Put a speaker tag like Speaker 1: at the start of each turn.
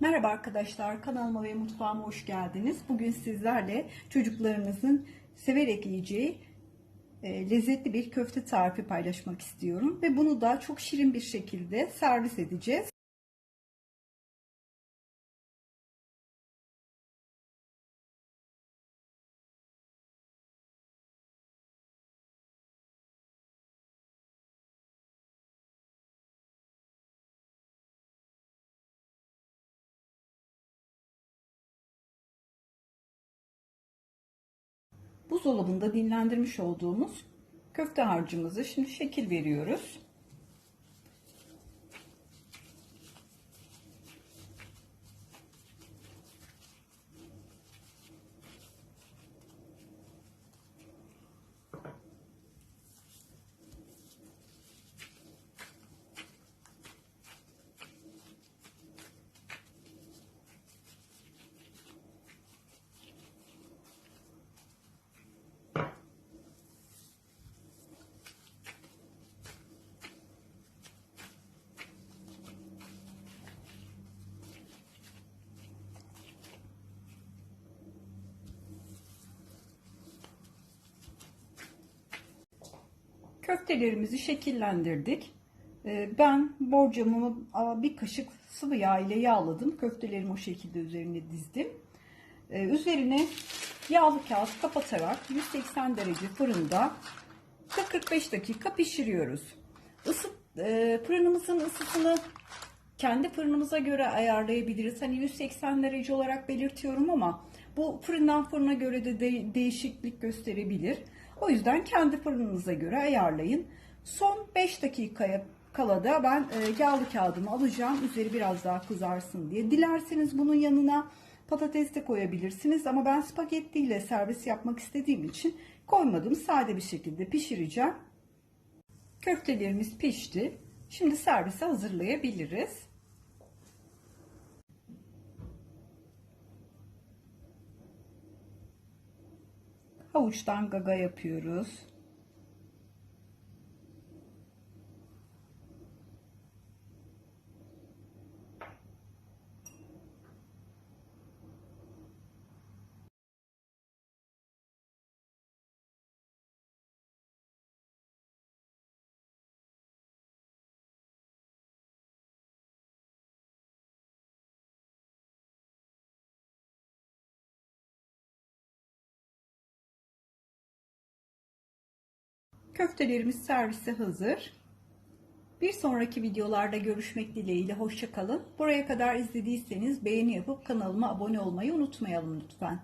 Speaker 1: Merhaba arkadaşlar, kanalıma ve mutfağıma hoş geldiniz. Bugün sizlerle çocuklarınızın severek yiyeceği e, lezzetli bir köfte tarifi paylaşmak istiyorum. Ve bunu da çok şirin bir şekilde servis edeceğiz. Buzdolabında dinlendirmiş olduğumuz köfte harcımızı şimdi şekil veriyoruz. Köftelerimizi şekillendirdik. Ee, Ben borcamımı bir kaşık sıvı yağ ile yağladım. Köftelerimi o şekilde üzerine dizdim. Ee, Üzerine yağlı kağıt kapatarak 180 derece fırında 40-45 dakika pişiriyoruz. Isı, e, fırınımızın ısısını kendi fırınımıza göre ayarlayabiliriz. Hani 180 derece olarak belirtiyorum ama bu fırından fırına göre de değişiklik gösterebilir. O yüzden kendi fırınınıza göre ayarlayın. Son 5 dakikaya kala da ben e, yağlı kağıdımı alacağım. Üzeri biraz daha kızarsın diye. Dilerseniz bunun yanına patates de koyabilirsiniz ama ben spagetti ile servis yapmak istediğim için koymadım. Sade bir şekilde pişireceğim. Köftelerimiz pişti. Şimdi servise hazırlayabiliriz. Havuçtan gaga yapıyoruz. Köftelerimiz servise hazır. Bir sonraki videolarda görüşmek dileğiyle hoşçakalın. Buraya kadar izlediyseniz beğeni yapıp kanalıma abone olmayı unutmayalım lütfen.